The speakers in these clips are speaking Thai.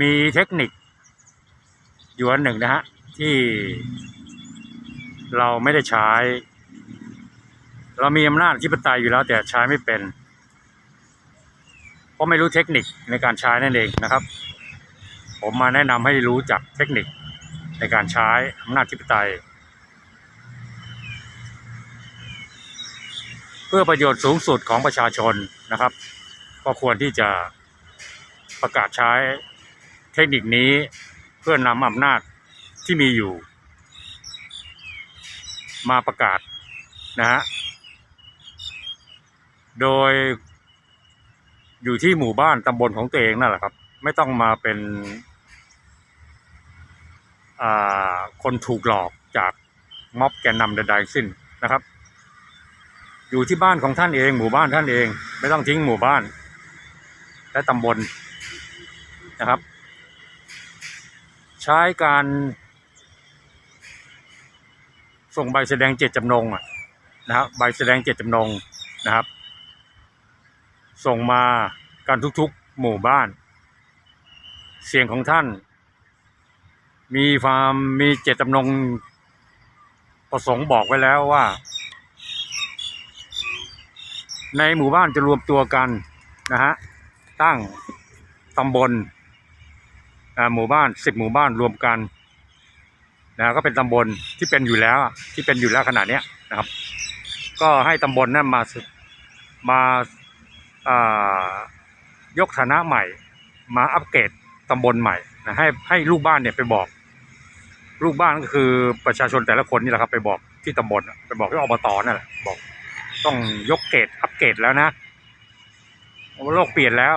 มีเทคนิคอยู่อันหนึ่งนะฮะ ที่เราไม่ได้ใช้ เรามีอำนาจที่ปไตยอยู่แล้ว แต่ใช้ไม่เป็น เพราะไม่รู้เทคนิคในการใช้นั่นเองนะครับ ผมมาแนะนำให้รู้จักเทคนิคในการใช้อำนาจที่ปไตย เพื่อประโยชน์สูงสุดของประชาชนนะครับ ก็ควรที่จะประกาศใช้ เทคนิคนี้เพื่อนำอำนาจที่มีอยู่ มาประกาศนะฮะ โดยอยู่ที่หมู่บ้านตำบลของตัวเองนั่นแหละครับ ไม่ต้องมาเป็นคนถูกหลอกจากม็อบแกนนำใดๆสิ้นนะครับ อยู่ที่บ้านของท่านเอง หมู่บ้านท่านเอง ไม่ต้องทิ้งหมู่บ้าน และตำบลนะครับ ใช้การ ส่งใบแสดงเจตจำนงนะครับใบแสดงเจตจำนงนะครับ ส่งมากันทุกๆหมู่บ้าน เสียงของท่าน มีความมีเจตจำนงประสงค์บอกไว้แล้วว่า ในหมู่บ้านจะรวมตัวกันนะฮะตั้งตำบล หมู่บ้านสิบหมู่บ้านรวมกันนะก็เป็นตำบลที่เป็นอยู่แล้วที่เป็นอยู่แล้วขนาดนี้นะครับ ก็ให้ตำบลนั้นมามาายกฐานะใหม่ มาอัปเกรดตำบลใหม่นะให้ให้ลูกบ้านเนี่ยไปบอก ลูกบ้านก็คือประชาชนแต่ละคนนี่แหละครับ ไปบอกที่ตำบลไปบอกที่อบตนั่นแหละบอก ต้องยกเกรดอัปเกรดแล้วนะโลกเปลี่ยนแล้ว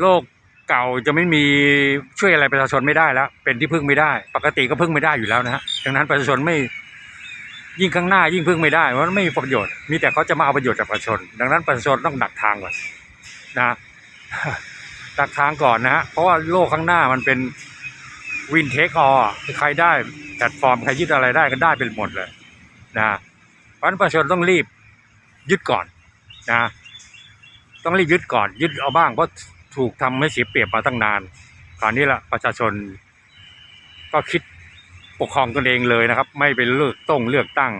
โลก เก่าจะไม่มีช่วยอะไรประชาชนไม่ได้แล้ว เป็นที่พึ่งไม่ได้ ปกติก็พึ่งไม่ได้อยู่แล้วนะฮะดังนั้นประชาชนไม่ยิ่งข้างหน้ายิ่งพึ่งไม่ได้เพราะไม่มีประโยชน์มีแต่เขาจะมาเอาประโยชน์จากประชาชน ดังนั้นประชาชนต้องดักทางก่อนนะดักทางก่อนนะฮะเพราะว่าโลกข้างหน้ามันเป็นวินเทคออใครได้แพลตฟอร์มใครยึดอะไรได้ก็ได้เป็นหมดเลยนะเพราะฉะนั้นประชาชนต้องรีบยึดก่อนนะต้องรีบยึดก่อนยึดเอาบ้างเพราะ ถูกทำให้เสียเปรียบมาตั้งนานคราวนี้ละประชาชน ก็คิดปกครองตนเองเลยนะครับ ไม่ไปเลือกต้องเลือกตั้ง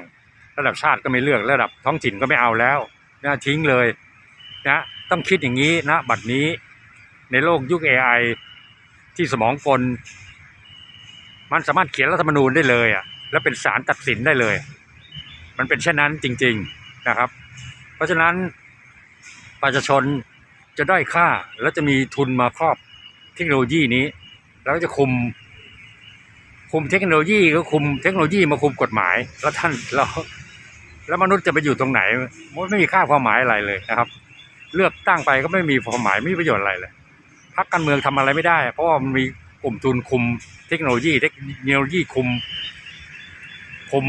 ระดับชาติก็ไม่เลือกระดับท้องถิ่นก็ไม่เอาแล้วนะทิ้งเลยนะต้องคิดอย่างนี้นะบัดนี้ในโลกยุค AI ที่สมองกลมันสามารถเขียนรัฐธรรมนูญได้เลยอะแล้วเป็นศาลตัดสินได้เลย มันเป็นเช่นนั้นจริง ๆนะครับ เพราะฉะนั้นประชาชน จะได้อยค่าแล้วจะมีทุนมาครอบเทคโนโลยีนี้ แล้วจะคุม คุมเทคโนโลยีก็คุมเทคโนโลยีมาคุมกฎหมาย แล้วท่านเราแล้วมนุษย์จะไปอยู่ตรงไหนมันไม่มีค่าความหมายอะไรเลยนะครับ เลือกตั้งไปก็ไม่มีความหมายไม่มีประโยชน์อะไรเลยพรรคการเมืองทำอะไรไม่ได้ เพราะว่ามันมีกลุ่มทุนคุมเทคโนโลยี เทคโนโลยีคุม คุม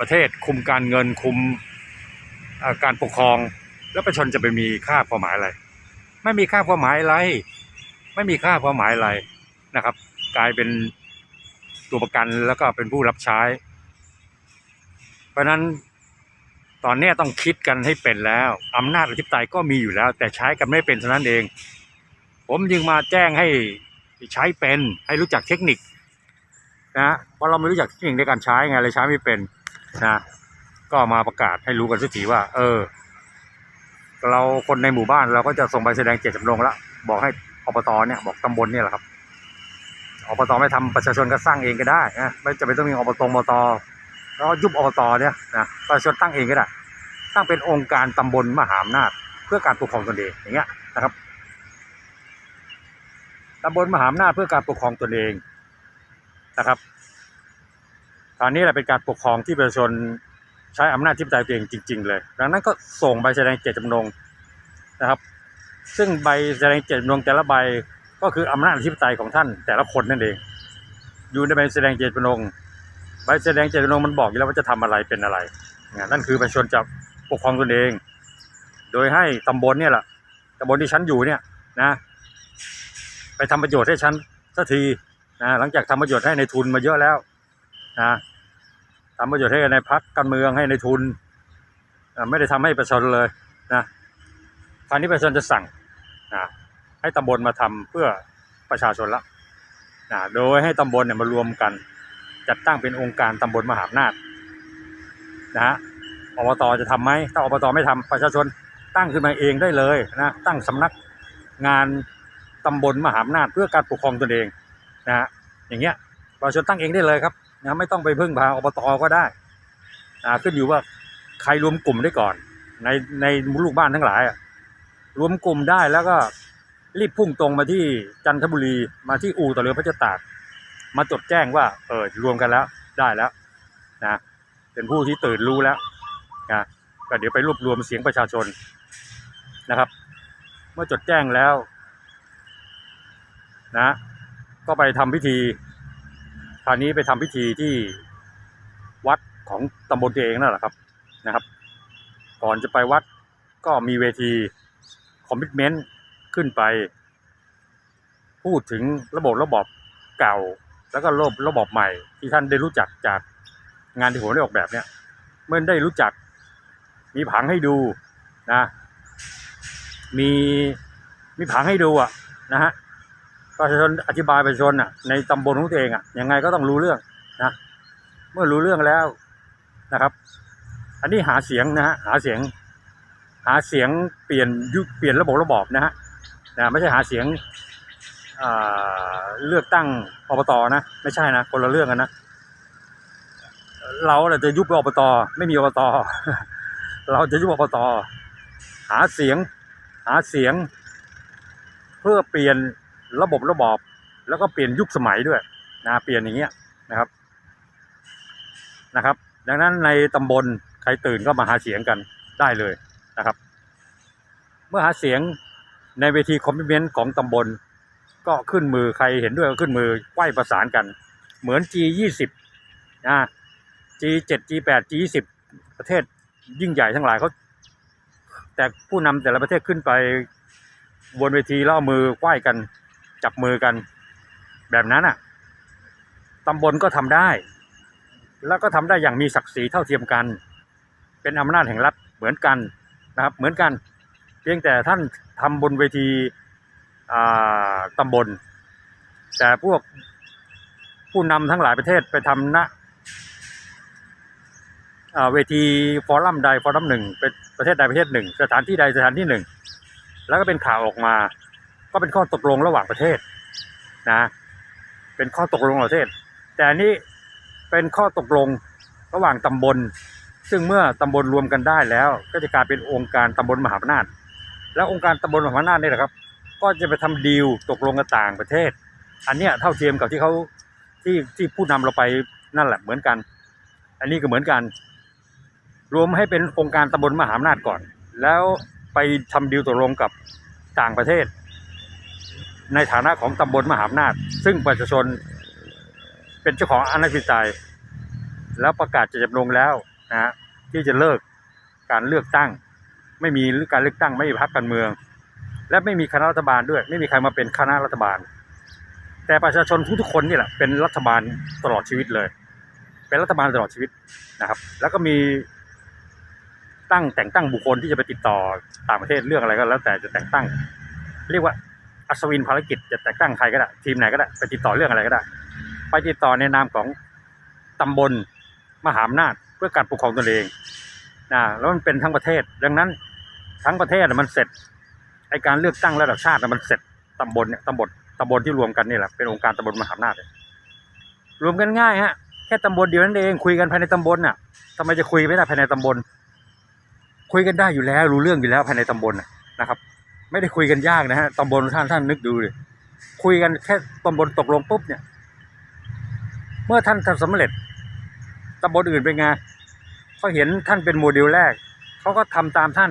ประเทศ คุมการเงินคุมการปกครอง แล้วประชาชนจะไปมีค่าความหมายอะไร ไม่มีค่าความหมายอะไร ไม่มีค่าความหมายอะไรนะครับ กลายเป็นตัวประกันแล้วก็เป็นผู้รับใช้ เพราะฉะนั้นตอนนี้ต้องคิดกันให้เป็นแล้วอำนาจอธิปไตยก็มีอยู่แล้ว แต่ใช้กันไม่เป็นเท่านั้นเอง ผมจึงมาแจ้งให้ใช้เป็นให้รู้จักเทคนิคนะเพราะเราไม่รู้จักเทคนิคในการใช้ไงเลยใช้ไม่เป็นนะก็มาประกาศให้รู้กันสักทีว่า เออ เราคนในหมู่บ้านเราก็จะส่งใบแสดงเจตจำนงละบอกให้อบตเนี่ยบอกตำบลเนี่ยแหละครับอบตไม่ทำประชาชนก็สร้างเองก็ได้นะไม่จำเป็นต้องมีอบตมตแล้วยุบอบตเนี่ยนะประชาชนตั้งเองก็ได้ตั้งเป็นองค์การตำบลมหาอำนาจ เพื่อการปกครองตนเองอย่างเงี้ยนะครับตำบลมหาอำนาจเพื่อการปกครองตนเองนะครับตอนนี้แหละเป็นการปกครองที่ประชาชน ใช้อำนาจที่ปไตยตัวเองจริง ๆ เลย ดังนั้นก็ส่งใบแสดงเจตจำนงนะครับ ซึ่งใบแสดงเจตจำนงแต่ละใบก็คืออำนาจอธิปไตยของท่านแต่ละคนนั่นเอง อยู่ในใบแสดงเจตจำนงใบแสดงเจตจำนงมันบอกอยู่แล้วว่าจะทำอะไรเป็นอะไรนะนั่นคือประชาชนจะปกครองตนเอง โดยให้ตำบลเนี่ยแหละตำบลที่ฉันอยู่เนี่ยนะไปทำประโยชน์ให้ฉันสักทีนะหลังจากทำประโยชน์ให้ในทุนมาเยอะแล้วนะ ทำประโยชน์ให้ในพักการเมืองให้ในทุน ไม่ได้ทำให้ประชาชนเลยนะคราวนี้ประชาชนจะสั่งนะให้ตำบลมาทำเพื่อประชาชนละนะโดยให้ตำบลเนี่ยมารวมกัน จัดตั้งเป็นองค์การตำบลมหาอำนาจนะฮะอบตจะทำไหมถ้าอบตไม่ทำประชาชนตั้งขึ้นมาเองได้เลยนะตั้งสำนักงานตำบลมหาอำนาจเพื่อการปกครองตนเองนะฮะอย่างเงี้ยประชาชนตั้งเองได้เลยครับ นะไม่ต้องไปพึ่งพาอบตก็ได้นะขึ้นอยู่ว่าใครรวมกลุ่มได้ก่อน ในในลูกบ้านทั้งหลายรวมกลุ่มได้แล้วก็รีบพุ่งตรงมาที่จันทบุรีมาที่อู่ต่อเรือพระเจ้าตากมาจดแจ้งว่าเออรวมกันแล้วได้แล้วนะเป็นผู้ที่ตื่นรู้แล้วนะก็เดี๋ยวไปรวบรวมเสียงประชาชนนะครับ เมื่อจดแจ้งแล้วนะก็ไปทำพิธี ราวนี้ไปทำพิธีที่วัดของตำบลตัวเองนั่นแหละครับนะครับ ก่อนจะไปวัดก็มีเวทีคอมมิชเมนต์ขึ้นไป พูดถึงระบบระบบเก่า แล้วก็ระบบระบบใหม่ ที่ท่านได้รู้จักจากงานที่ผมได้ออกแบบเนี่ยเมื่อได้รู้จัก มีผังให้ดูนะ มีมีผังให้ดูอะนะฮะ ประชาชนอธิบายประชาชนอะในตำบลของตัวเองอะยังไงก็ต้องรู้เรื่องนะเมื่อรู้เรื่องแล้วนะครับ อันนี้หาเสียงนะฮะหาเสียง หาเสียงเปลี่ยนยุคเปลี่ยนระบบระบอบนะฮะนะไม่ใช่หาเสียงเลือกตั้งอบตนะ ไม่ใช่นะคนละเรื่องกันนะเราเนี่ยจะยุบอบตไม่มีอบตเราจะยุบอบตหาเสียง หาเสียง เพื่อเปลี่ยน ระบบระบอบ แล้วก็เปลี่ยนยุคสมัยด้วยนะเปลี่ยนอย่างเงี้ยนะครับนะครับ ดังนั้นในตำบลใครตื่นก็มาหาเสียงกันได้เลยนะครับ เมื่อหาเสียงในเวทีคอมมิชเมนต์ของตำบล ก็ขึ้นมือใครเห็นด้วยก็ขึ้นมือไหว้ประสานกัน เหมือน G20 นะ G7 G8 G20 ประเทศยิ่งใหญ่ทั้งหลายเขาแต่ผู้นำแต่ละประเทศขึ้นไปบนเวทีแล้วเอามือไหว้กัน จับมือกัน แบบนั้นอะตำบลก็ทำได้ แล้วก็ทำได้อย่างมีศักดิ์ศรีเท่าเทียมกัน เป็นอำนาจแห่งรัฐเหมือนกันนะครับ เหมือนกัน เพียงแต่ท่านทำบนเวทีอ่าตำบล แต่พวกผู้นำทั้งหลายประเทศไปทำณเวทีฟอรัมใดฟอรัมหนึ่งเป็นประเทศใดประเทศหนึ่ง สถานที่ใดสถานที่หนึ่ง แล้วก็เป็นข่าวออกมา ก็เป็นข้อตกลงระหว่างประเทศนะ เป็นข้อตกลงระหว่างประเทศ แต่อันนี้เป็นข้อตกลงระหว่างตำบล ซึ่งเมื่อตำบลรวมกันได้แล้ว ก็จะกลายเป็นองค์การตำบลมหาอำนาจ แล้วองค์การตำบลมหาอำนาจนี่แหละครับ ก็จะไปทำดีลตกลงกับต่างประเทศ อันเนี้ยเท่าเทียมกับที่เขาที่ที่ผู้นำเราไปนั่นแหละเหมือนกัน อันนี้ก็เหมือนกัน รวมให้เป็นองค์การตำบลมหาอำนาจก่อน แล้วไปทำดีลตกลงกับต่างประเทศ ในฐานะของตำบลมหาอำนาจ ซึ่งประชาชนเป็นเจ้าของอำนาจจิตใจแล้วประกาศจตจำนงแล้วนะฮะที่จะเลิกการเลือกตั้ง ไม่มีการเลือกตั้งไม่มีพรรคการเมือง และไม่มีคณะรัฐบาลด้วย ไม่มีใครมาเป็นคณะรัฐบาล แต่ประชาชนทุกๆคนนี่แหละเป็นรัฐบาลตลอดชีวิตเลย เป็นรัฐบาลตลอดชีวิตนะครับ แล้วก็มีตั้งแต่งตั้งบุคคลที่จะไปติดต่อต่างประเทศเรื่องอะไรก็แล้วแต่จะแต่งตั้ง เรียกว่า อัศวินภารกิจจะแต่งตั้งใครก็ได้ทีมไหนก็ได้ไปติดต่อเรื่องอะไรก็ได้ ไปติดต่อในนามของตำบลมหาอำนาจเพื่อการปกครองตนเองนะแล้วมันเป็นทั้งประเทศ ดังนั้นทั้งประเทศมันเสร็จไอการเลือกตั้งระดับชาติมันเสร็จตำบลเนี่ยตำบลตำบลที่รวมกันนี่แหละเป็นองค์การตำบลมหาอำนาจรวมกันง่ายฮะแค่ตำบลเดียวนั่นเองคุยกันภายในตำบลน่ะทำไมจะคุยไม่ได้ภายในตำบล คุยกันได้อยู่แล้วรู้เรื่องอยู่แล้วภายในตำบลนะครับ ไม่ได้คุยกันยากนะฮะตำบลท่านท่านนึกดูเลยคุยกันแค่ตำบลตกลงปุ๊บเนี่ย เมื่อท่านทำสำเร็จตำบลอื่นเป็นไงเขาเห็นท่านเป็นโมเดลแรกเขาก็ทำตามท่าน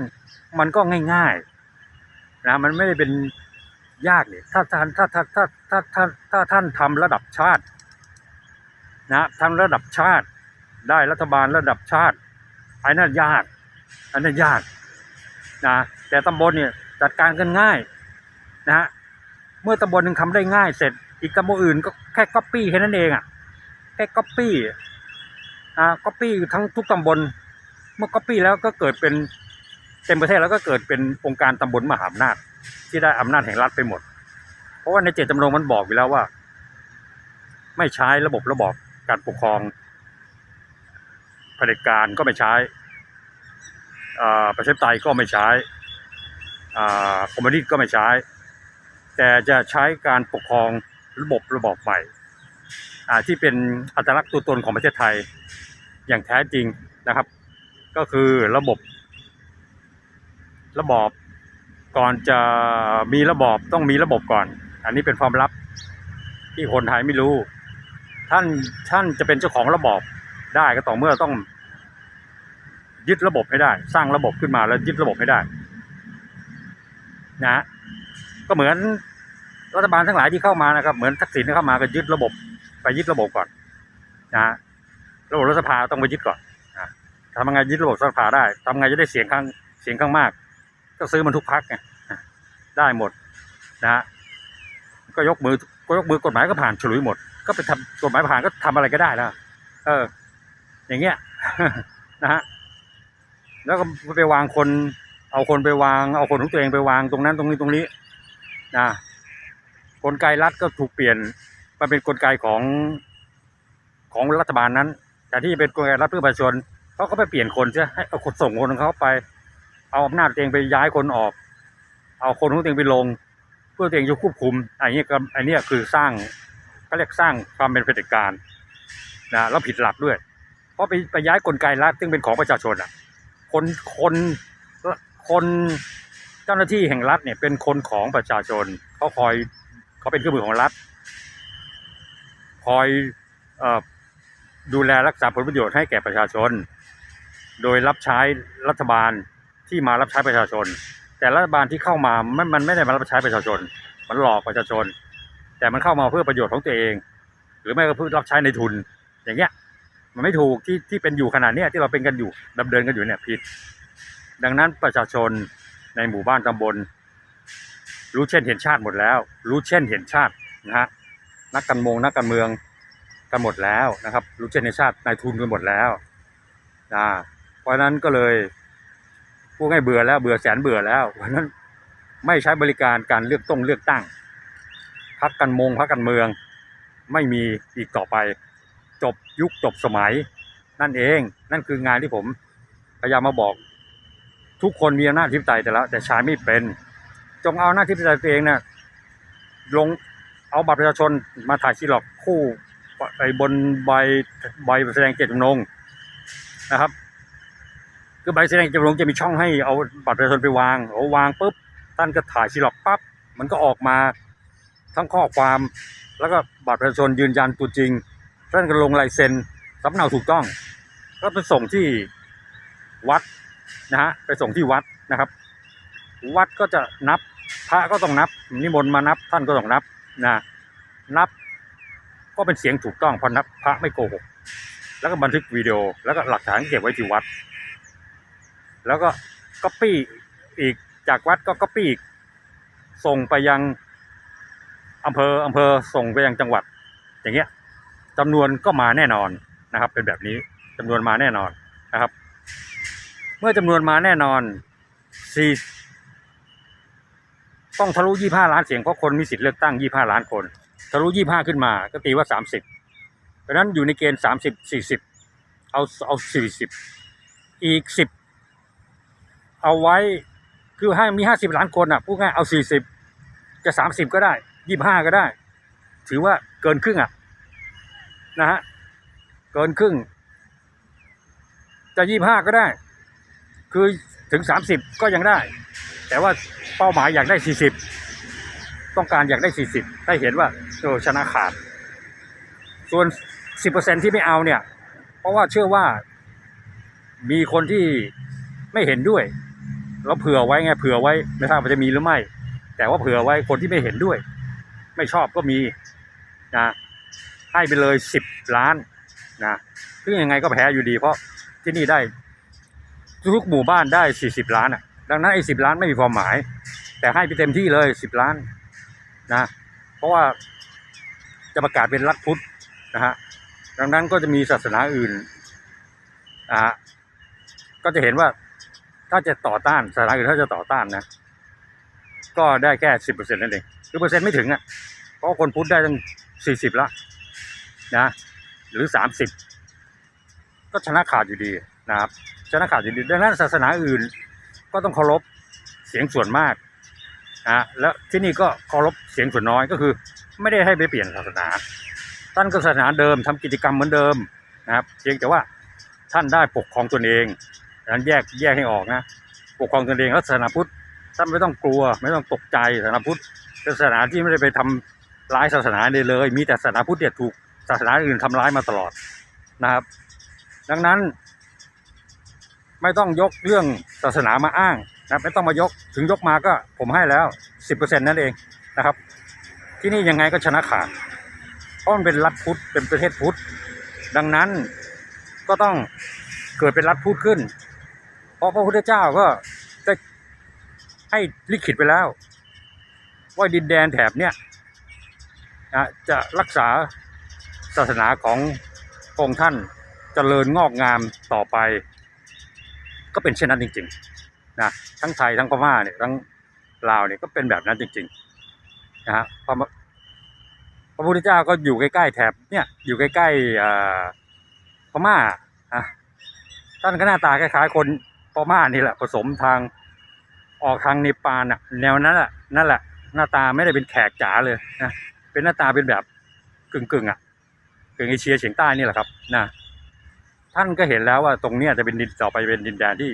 มันก็ง่ายๆนะมันไม่ได้เป็นยากเนี่ยถ้าท่านถ้าถ้าถ้าถ้าถ้าถ้าท่านทำระดับชาติ นะทำระดับชาติ ได้รัฐบาลระดับชาติไอ้นั่นยากอันนั้นยากนะแต่ตำบลเนี่ย จัดการกันง่ายนะฮะเมื่อตำบลหนึ่งทำได้ง่ายเสร็จ อีกตำบลอื่นก็แค่ก๊อปปี้แค่นั้นเองอะแค่ก๊อปปี้อ่าก๊อปปี้ทั้งทุกตำบล เมื่อก๊อปปี้แล้วก็เกิดเป็นเต็มประเทศแล้วก็เกิดเป็นองค์การตำบลมหาอำนาจ ที่ได้อำนาจแห่งรัฐไปหมด เพราะว่าในเจตจำนงมันบอกอยู่แล้วว่า ไม่ใช้ระบบระบอบการปกครองเผด็จการก็ไม่ใช้อ่าประชาธิปไตยก็ไม่ใช้ คอมมิวนิสต์ก็ไม่ใช้ แต่จะใช้การปกครองระบบระบอบใหม่ที่เป็นอัตลักษณ์ตัวตนของประเทศไทยอย่างแท้จริงนะครับ ก็คือระบบ ระบอบก่อนจะมีระบอบต้องมีระบบก่อน อันนี้เป็นความลับที่คนไทยไม่รู้ ท่านท่านจะเป็นเจ้าของระบอบได้ก็ต่อเมื่อต้องยึดระบบให้ได้ สร้างระบบขึ้นมาแล้วยึดระบบให้ได้ นะฮะก็เหมือนรัฐบาลทั้งหลายที่เข้ามานะครับ เหมือนทักษิณที่เข้ามาก็ยึดระบบ ไปยึดระบบก่อนนะฮะระบบรัฐสภาต้องไปยึดก่อนนะทำไงยึดระบบรัฐสภาได้ทำไงจะได้เสียงข้างเสียงข้างมาก ก็ซื้อมันทุกพักไงได้หมดนะฮะก็ยกมือก็ยกมือกฎหมายก็ผ่านฉลุยหมด ก็ไปทำกฎหมายผ่านก็ทำอะไรก็ได้แล้วเออ อย่างเงี้ยนะฮะแล้วก็ไปวางคน เอาคนไปวาง เอาคนของตัวเองไปวางตรงนั้นตรงนี้ตรงนี้นะกลไกรัฐก็ถูกเปลี่ยนมาเป็นกลไกของของรัฐบาลนั้นแต่ที่เป็นกลไกรัฐเพื่อประชาชนเขาก็ไปเปลี่ยนคนใช่ให้เอาคนส่งคนของเขาไป เอาอำนาจตัวเองไปย้ายคนออก เอาคนของตัวเองไปลง เพื่อตัวเองจะควบคุมอันนี้ก็อันนี้คือสร้างก็เรียกสร้างความเป็นเผด็จการนะแล้วผิดหลักด้วย เพราะไปไปย้ายกลไกรัฐซึ่งเป็นของประชาชนอะ คนคน คนเจ้าหน้าที่แห่งรัฐเนี่ยเป็นคนของประชาชนเขาคอยเขาเป็นเครื่องมือของรัฐ คอยอดูแลรักษาผลประโยชน์ให้แก่ประชาชน โดยรับใช้รัฐบาลที่มารับใช้ประชาชน แต่รัฐบาลที่เข้ามามันมันไม่ได้มารับใช้ประชาชน มันหลอกประชาชน แต่มันเข้ามาเพื่อประโยชน์ของตัวเอง หรือไม่ก็เพื่อรับใช้ในทุน อย่างเงี้ยมันไม่ถูกที่ที่เป็นอยู่ขนาดเนี้ยที่เราเป็นกันอยู่ดำเนินกันอยู่เนี่ยผิด ดังนั้นประชาชนในหมู่บ้านตำบล รู้เช่นเห็นชาติหมดแล้ว รู้เช่นเห็นชาตินะฮะนักการเมืองนักการเมืองกันหมดแล้วนะครับ รู้เช่นเห็นชาตินายทุนกันหมดแล้วนะเพราะฉะนั้นก็เลยพวกให้เบื่อแล้วเบื่อแสนเบื่อแล้วเพราะนั้นไม่ใช้บริการการเลือกต้องเลือกตั้งพักการเมองพักการเมือง ไม่มีอีกต่อไป จบยุคจบสมัย นั่นเองนั่นคืองานที่ผมพยายามมาบอก ทุกคนมีอำนาจทิพย์ใจแต่ล้วแต่ใช้ไม่เป็น จงเอาหน้าจทิพย์ใจตัวเองเนี่ยลงเอาบัตรประชาชนมาถ่ายชีหลอกคู่ไปบนใบใบแสดงเจตจำนงนะครับคือใบแสดงเจตจำนงจะมีช่องให้เอาบัตรประชาชนไปวางเอาวางปุ๊บท่านก็ถ่ายชีหลอกปั๊บมันก็ออกมาทั้งข้อความแล้วก็บัตรประชาชนยืนยันตัวจริงท่านก็ลงลายเซ็นสำเนาถูกต้อง ก็ไปส่งที่วัด นะฮะไปส่งที่วัดนะครับ วัดก็จะนับพระก็ต้องนับ นิมนต์มานับท่านก็ต้องนับนะนับก็เป็นเสียงถูกต้องเพราะนับพระไม่โกหกแล้วก็บันทึกวิดีโอแล้วก็หลักฐานเก็บไว้ที่วัด แล้วก็ก๊อปปี้อีกจากวัดก็ก๊อปปี้อีกส่งไปยังอำเภออำเภอส่งไปยังจังหวัด อย่างเงี้ยจำนวนก็มาแน่นอนนะครับ เป็นแบบนี้จำนวนมาแน่นอนนะครับ เมื่อจำนวนมาแน่นอนสี่ต้องทะลุยี่ห้าล้านเสียงเพราะคนมีสิทธิ์เลือกตั้งยี่ห้าล้านคน ทะลุยี่ห้าขึ้นมาก็ตีว่าสามสิบเพราะนั้นอยู่ในเกณฑ์สามสิบสี่สิบเอาเอาสี่สิบอีกสิบเอาไว้คือให้มีห้าสิบล้านคนอะพูดง่ายเอาสี่สิบจะสามสิบก็ได้ยี่ห้าก็ได้ ถือว่าเกินครึ่งอะนะฮะเกินครึ่งจะยี่ห้าก็ได้ คือถึงสามสิบก็ยังได้ แต่ว่าเป้าหมายอยากได้สี่สิบต้องการอยากได้สี่สิบได้เห็นว่าโอ้ชนะขาด ส่วนสิบเปอร์เซ็นที่ไม่เอาเนี่ย เพราะว่าเชื่อว่ามีคนที่ไม่เห็นด้วยเราเผื่อไว้ไงเผื่อไว้ไม่ทราบว่าจะมีหรือไม่ แต่ว่าเผื่อไว้คนที่ไม่เห็นด้วย ไม่ชอบก็มีนะให้ไปเลยสิบล้านนะซึ่งยังไงก็แพ้อยู่ดีเพราะที่นี่ได้ ทุกหมู่บ้านได้สี่สิบล้านอะ ดังนั้นไอ้สิบล้านไม่มีความหมาย แต่ให้ไปเต็มที่เลยสิบล้านนะ เพราะว่าจะประกาศเป็นรัฐพุทธนะฮะ ดังนั้นก็จะมีศาสนาอื่นอ่าก็จะเห็นว่าถ้าจะต่อต้านศาสนาอื่นถ้าจะต่อต้านนะ ก็ได้แค่สิบเปอร์เซ็นต์นั่นเองคือเปอร์เซ็นต์ไม่ถึงอะ เพราะคนพุทธได้ตั้งสี่สิบละนะ หรือสามสิบก็ชนะขาดอยู่ดี นะครับชนะขาดอยู่ดีดังนั้นศาสนาอื่น ก็ต้องเคารพเสียงส่วนมากนะแล้วที่นี่ก็เคารพเสียงส่วนน้อยก็คือ ไม่ได้ให้ไปเปลี่ยนศาสนา ท่านก็ศาสนาเดิมทำกิจกรรมเหมือนเดิมนะครับเพียงแต่ว่าท่านได้ปกครองตนเองดังนั้นแยกแยกให้ออกนะปกครองตนเองแล้วศาสนาพุทธท่านไม่ต้องกลัว ไม่ต้องตกใจศาสนาพุทธเป็นศาสนาที่ไม่ได้ไปทำร้ายศาสนาเลยเลย มีแต่ศาสนาพุทธเนี่ยถูกศาสนาอื่นทำร้ายมาตลอดนะครับ ดังนั้น ไม่ต้องยกเรื่องศาสนามาอ้างนะไม่ต้องมายกถึงยกมาก็ผมให้แล้วสิบเปอร์เซ็นต์นั่นเองนะครับ ที่นี่ยังไงก็ชนะขาดเพราะมันเป็นรัฐพุทธเป็นประเทศพุทธดังนั้นก็ต้องเกิดเป็นรัฐพุทธขึ้น เพราะพระพุทธเจ้าก็ได้ให้ลิขิตไปแล้ว ว่าดินแดนแถบเนี้ยนะจะรักษาศาสนาขององค์ท่านเจริญงอกงามต่อไป ก็เป็นเช่นนั้นจริงๆนะทั้งไทยทั้งพม่าเนี่ยทั้งลาวเนี่ยก็เป็นแบบนั้นจริงๆนะฮะพระพระพุทธเจ้าก็อยู่ใกล้ๆแถบเนี่ยอยู่ใกล้ๆพม่าอะท่านก็หน้าตาคล้ายๆคนพม่านี่แหละผสมทางออกทางเนปาลอะแนวนั้นแหละนั่นแหละหน้าตาไม่ได้เป็นแขกจ๋าเลยนะเป็นหน้าตาเป็นแบบกึ่งๆอะกึ่งเอเชียเฉียงใต้นี่แหละครับนะ ท่านก็เห็นแล้วว่าตรงนี้จะเป็นดินต่อไปเป็นดินแดนที่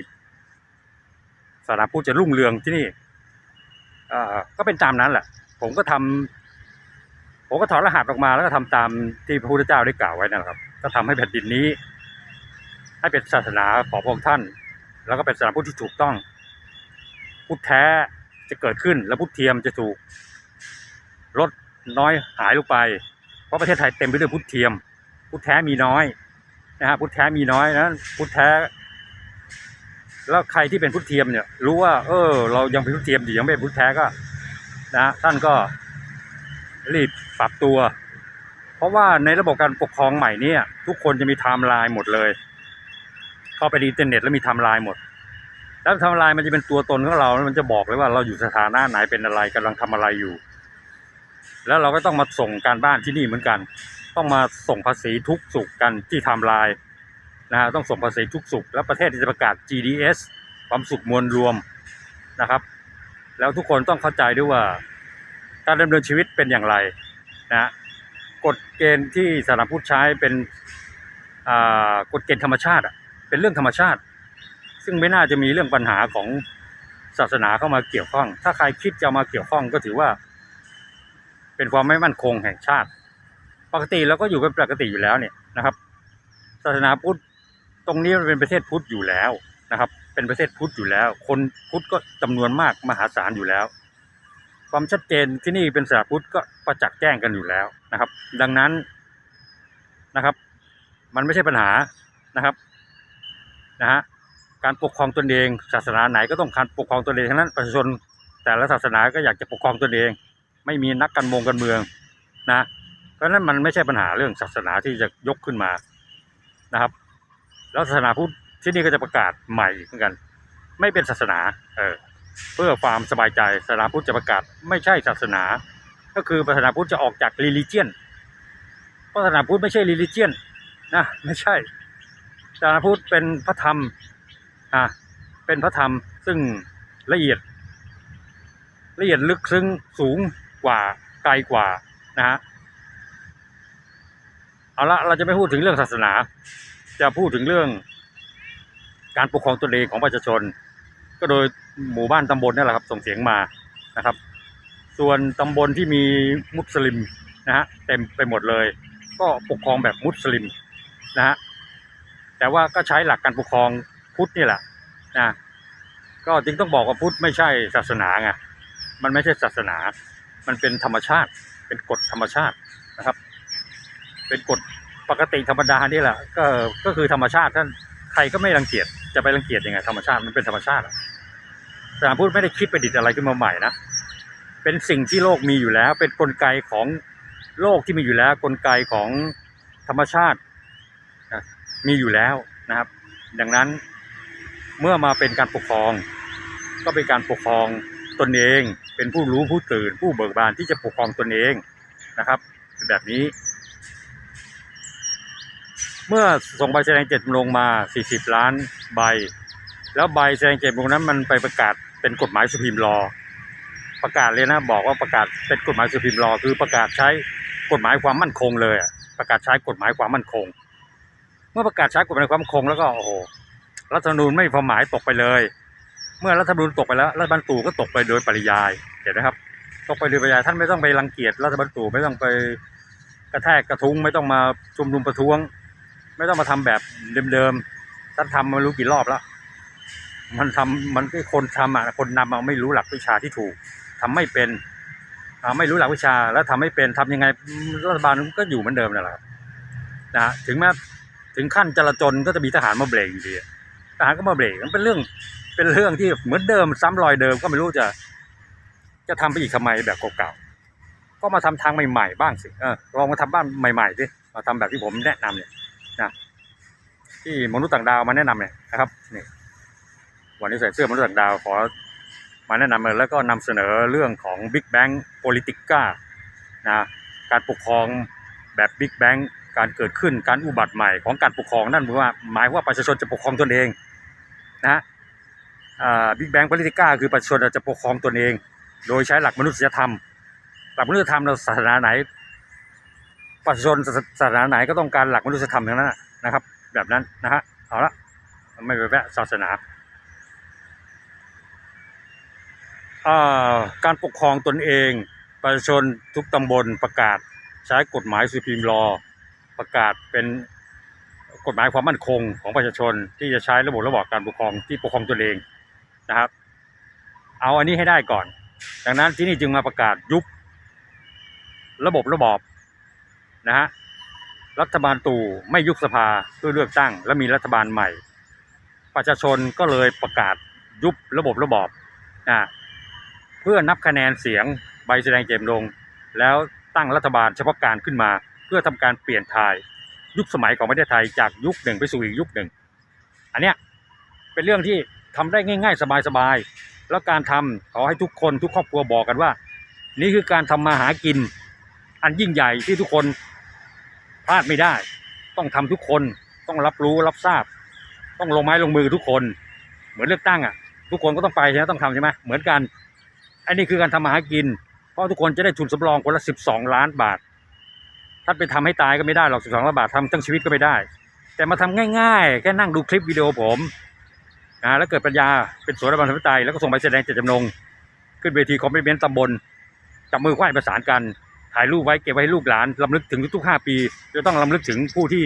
ศาสนาพุทธจะรุ่งเรืองที่นี่ก็เป็นตามนั้นแหละ ผมก็ทำผมก็ถอดรหัสออกมาแล้วก็ทำตามที่พระพุทธเจ้าได้กล่าวไว้นั่นแหละครับ ก็ทำให้แผ่นดินนี้ ให้เป็นศาสนาของพระองค์ท่าน แล้วก็เป็นศาสนาพุทธที่ถูกต้อง พุทธแท้จะเกิดขึ้น แล้วพุทธเทียมจะถูกลดน้อยหายลงไป เพราะประเทศไทยเต็มไปด้วยพุทธเทียม พุทธแท้มีน้อย นะฮะพุทธแท้มีน้อยนะพุทธแท้ แล้วใครที่เป็นพุทธเทียมเนี่ย รู้ว่า เออ เรายังเป็นพุทธเทียมอยู่ยังไม่เป็นพุทธแท้ก็นะท่านก็รีบปรับตัว เพราะว่าในระบบการปกครองใหม่เนี่ย ทุกคนจะมีไทม์ไลน์หมดเลย เข้าไปในอินเทอร์เน็ตแล้วมีไทม์ไลน์หมด แล้วไทม์ไลน์มันจะเป็นตัวตนของเรา มันจะบอกเลยว่าเราอยู่สถานะไหนเป็นอะไรกำลังทำอะไรอยู่ แล้วเราก็ต้องมาส่งการบ้านที่นี่เหมือนกัน ต้องมาส่งภาษีทุกสุขกันที่ไทม์ไลน์นะฮะต้องส่งภาษีทุกสุขแล้วประเทศจะประกาศ GDS ความสุขมวลรวมนะครับ แล้วทุกคนต้องเข้าใจด้วยว่าการดำเนินชีวิตเป็นอย่างไรนะกฎเกณฑ์ที่สารพุทธใช้เป็นอ่ากฎเกณฑ์ธรรมชาติอะเป็นเรื่องธรรมชาติ ซึ่งไม่น่าจะมีเรื่องปัญหาของศาสนาเข้ามาเกี่ยวข้อง ถ้าใครคิดจะมาเกี่ยวข้องก็ถือว่า เป็นความไม่มั่นคงแห่งชาติ ปกติเราก็อยู่กันปกติอยู่แล้วเนี่ยนะครับศาสนาพุทธตรงนี้มันเป็นประเทศพุทธอยู่แล้วนะครับ เป็นประเทศพุทธอยู่แล้ว คนพุทธก็จำนวนมากมหาศาลอยู่แล้ว ความชัดเจนที่นี่เป็นศาสนาพุทธก็ประจักษ์แจ้งกันอยู่แล้วนะครับ ดังนั้นนะครับ มันไม่ใช่ปัญหานะครับนะฮะการปกครองตนเอง ศาสนาไหนก็ต้องการปกครองตนเองทั้งนั้นประชาชนแต่ละศาสนาก็อยากจะปกครองตนเอง ไม่มีนักการเมืองการเมืองนะ ราะฉะนั้นมันไม่ใช่ปัญหาเรื่องศาสนาที่จะยกขึ้นมานะครับ แล้วศาสนาพุทธที่นี่ก็จะประกาศใหม่เหมือนกัน ไม่เป็นศาสนาเออเพื่อความสบายใจศาสนาพุทธจะประกาศไม่ใช่ศาสนา ก็คือศาสนาพุทธจะออกจาก religion เพราะศาสนาพุทธไม่ใช่ religion นะไม่ใช่ศาสนาพุทธเป็นพระธรรมอะเป็นพระธรรมซึ่งละเอียด ละเอียดลึกซึ้งสูงกว่าไกลกว่านะฮะ เอาละเราจะไม่พูดถึงเรื่องศาสนา จะพูดถึงเรื่อง การปกครองตนเองของประชาชน ก็โดยหมู่บ้านตำบลนี่แหละครับส่งเสียงมานะครับ ส่วนตำบลที่มีมุสลิมนะฮะเต็มไปหมดเลย ก็ปกครองแบบมุสลิมนะฮะแต่ว่าก็ใช้หลักการปกครองพุทธนี่แหละนะก็จึงต้องบอกว่าพุทธไม่ใช่ศาสนาไงมันไม่ใช่ศาสนา มันเป็นธรรมชาติ เป็นกฎธรรมชาตินะครับ เป็นกฎปกติธรรมดานี่แหละก็ก็คือธรรมชาติท่านใครก็ไม่รังเกียจจะไปรังเกียจยังไงธรรมชาติมันเป็นธรรมชาติอะศานพุทธไม่ได้คิดประดิษฐ์อะไรขึ้นมาใหม่นะเป็นสิ่งที่โลกมีอยู่แล้ว เป็นกลไกของโลกที่มีอยู่แล้ว กลไกของธรรมชาติมีอยู่แล้วนะครับ ดังนั้นเมื่อมาเป็นการปกครอง ก็เป็นการปกครองตนเอง เป็นผู้รู้ผู้ตื่น ผู้เบิกบานที่จะปกครองตนเองนะครับเป็นแบบนี้ เมื่อส่งใบแสดงเจตจำนงมา 40 ล้านใบ แล้วใบแสดงเจตจำนงนั้นมันไปประกาศเป็นกฎหมายสุพิมรอ ประกาศเลยนะบอกว่าประกาศเป็นกฎหมายสุพิมรอ คือประกาศใช้กฎหมายความมั่นคงเลย ประกาศใช้กฎหมายความมั่นคง เมื่อประกาศใช้กฎหมายความมั่นคงแล้วก็โอ้โหรัฐธรรมนูญไม่ความหมายตกไปเลย เมื่อรัฐธรรมนูญตกไปแล้วรัฐบาลตู่ก็ตกไปโดยปริยายเห็นไหมครับตกไปโดยปริยายท่านไม่ต้องไปรังเกียจรัฐบาลตู่ไม่ต้องไปกระแทกกระทุ้งไม่ต้องมาชุมนุมประท้วง ไม่ต้องมาทำแบบเดิมๆท่านทำมาไม่รู้กี่รอบแล้ว มันทำมันคนทำอะคนนำอะไม่รู้หลักวิชาที่ถูกทำไม่เป็นไม่รู้หลักวิชาแล้วทำไม่เป็นทำยังไงรัฐบาลก็อยู่เหมือนเดิมนั่นแหละนะฮะถึงแม้ถึงขั้นจราจนก็จะมีทหารมาเบรกอยู่ดีทหารก็มาเบรกมันเป็นเรื่องเป็นเรื่องที่เหมือนเดิมซ้ำรอยเดิมก็ไม่รู้จะ จะทำไปอีกทำไมแบบเก่าๆก็มาทำทางใหม่ๆบ้างสิเออลองมาทำบ้านใหม่ๆสิมาทำแบบที่ผมแนะนำเนี่ย ที่มนุษย์ต่างดาวมาแนะนำเนี่ยนะครับนี่วันนี้ใส่เสื้อมนุษย์ต่างดาวขอมาแนะนำเลยแล้วก็นำเสนอเรื่องของ Big Bang Politica นะการปกครองแบบ Big Bang การเกิดขึ้นการอุบัติใหม่ของการปกครองนั่นหมายว่าหมายว่าประชาชนจะปกครองตนเองนะบิ๊กแบง p ์ l i ลิติก้าคือประชาชนจะปกครองตนเอง โดยใช้หลักมนุษยธรรม หลักมนุษยธรรมเราศาสนาไหน ประชาชนศาสนาไหนก็ต้องการหลักมนุษยธรรมทั้งนั้นนะครับ แบบนั้นนะฮะเอาละไม่ไปแวะศาสนาการปกครองตนเอง ประชาชนทุกตำบลประกาศใช้กฎหมายสุพีมรอประกาศเป็นกฎหมายความมั่นคงของประชาชนที่จะใช้ระบบระบอบการปกครองที่ปกครองตนเองนะครับ เอาอันนี้ให้ได้ก่อน ดังนั้นที่นี่จึงมาประกาศยุบระบบระบอบนะฮะ รัฐบาลตู่ไม่ยุบสภาเพื่อเลือกตั้ง และมีรัฐบาลใหม่ ประชาชนก็เลยประกาศยุบระบบระบอบนะเพื่อนับคะแนนเสียงใบแสดงเจตจำนงแล้วตั้งรัฐบาลเฉพาะการขึ้นมา เพื่อทำการเปลี่ยนทายยุคสมัยของประเทศไทยจากยุคหนึ่งไปสู่อีกยุคหนึ่ง อันเนี้ยเป็นเรื่องที่ทำได้ง่าย ๆ สบายๆแล้วการทำขอให้ทุกคนทุกครอบครัวบอกกันว่า นี่คือการทำมาหากิน อันยิ่งใหญ่ที่ทุกคน พลาดไม่ได้ ต้องทำทุกคนต้องรับรู้รับทราบ ต้องลงไม้ลงมือทุกคน เหมือนเลือกตั้งอะ ทุกคนก็ต้องไปใช่ไหมต้องทำใช่ไหมเหมือนกันอันนี้คือการทำมาหากิน เพราะทุกคนจะได้ทุนสำรองคนละสิบสองล้านบาท ถ้าไปทำให้ตายก็ไม่ได้หรอกสิบสองล้านบาททำทั้งชีวิตก็ไม่ได้ แต่มาทำง่ายๆ แค่นั่งดูคลิปวิดีโอผมนะแล้วเกิดปัญญาเป็นสวนรัฐบาลธิปไตยแล้วก็ส่งใบแสดงเจตจำนง ขึ้นเวทีคอมมิชเมนต์ตำบลจับมือไหว้ประสานกัน ถ่ายรูปไว้เก็บไว้ให้ลูกหลานลำลึกถึงทุกๆห้าปี จะต้องลำลึกถึงผู้ที่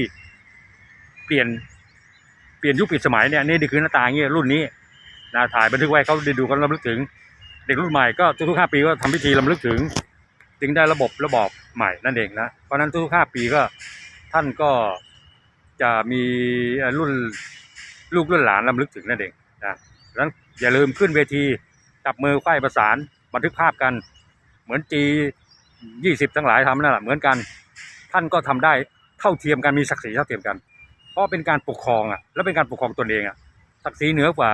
เปลี่ยนเปลี่ยนยุคเปลี่ยนสมัยเนี่ยนี่คือหน้าตาเงี้ยรุ่นนี้นะถ่ายบันทึกไว้เขาได้ดูกันลำลึกถึง เด็กรุ่นใหม่ก็ทุกๆห้าปีก็ทำพิธีลำลึกถึง จึงได้ระบบระบอบใหม่นั่นเองนะเพราะฉะนั้นทุกๆห้าปีก็ท่านก็จะมีรุ่นลูกรุ่นหลานลำลึกถึงนั่นเองนะดังนั้นอย่าลืมขึ้นเวทีจับมือไขว้ประสานบันทึกภาพกัน เหมือนจี ยี่สิบทั้งหลายทำนั่นแหละเหมือนกัน ท่านก็ทำได้เท่าเทียมกันมีศักดิ์ศรีเท่าเทียมกัน เพราะเป็นการปกครองอะแล้วเป็นการปกครองตนเองอะศักดิ์ศรีเหนือกว่า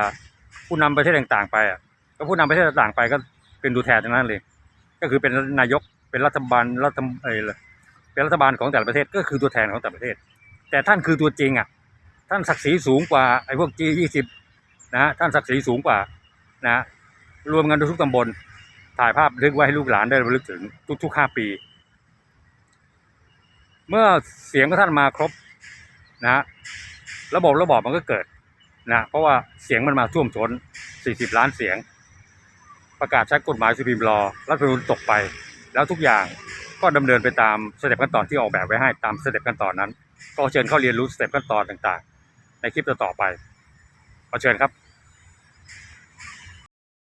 ผู้นำประเทศต่างๆ ไปอะก็ผู้นำประเทศต่างๆไปก็เป็นตัวแทนทั้งนั้นเลย ก็คือเป็นนายกเป็นรัฐบาลรัฐเออเป็นรัฐบาลของแต่ละประเทศก็คือตัวแทนของแต่ละประเทศ แต่ท่านคือตัวจริงอะท่านศักดิ์ศรีสูงกว่าไอ้พวก G ยี่สิบนะฮะท่านศักดิ์ศรีสูงกว่านะฮะรวมกันทุกตำบล ถ่ายภาพบันทึกไว้ให้ลูกหลานได้ระลึกถึงทุกๆห้าปี เมื่อเสียงของท่านมาครบนะฮะระบบระบอบมันก็เกิดนะเพราะว่าเสียงมันมาท่วมท้น40 ล้านเสียง ประกาศใช้กฎหมายสุพิมรอรัฐธรรมนูญตกไป แล้วทุกอย่างก็ดำเนินไปตามสเต็ปขั้นตอนที่ออกแบบไว้ให้ตามสเต็ปขั้นตอนนั้น ก็เชิญเข้าเรียนรู้สเต็ปขั้นตอนต่างๆ ในคลิปต่อๆไปขอเชิญครับ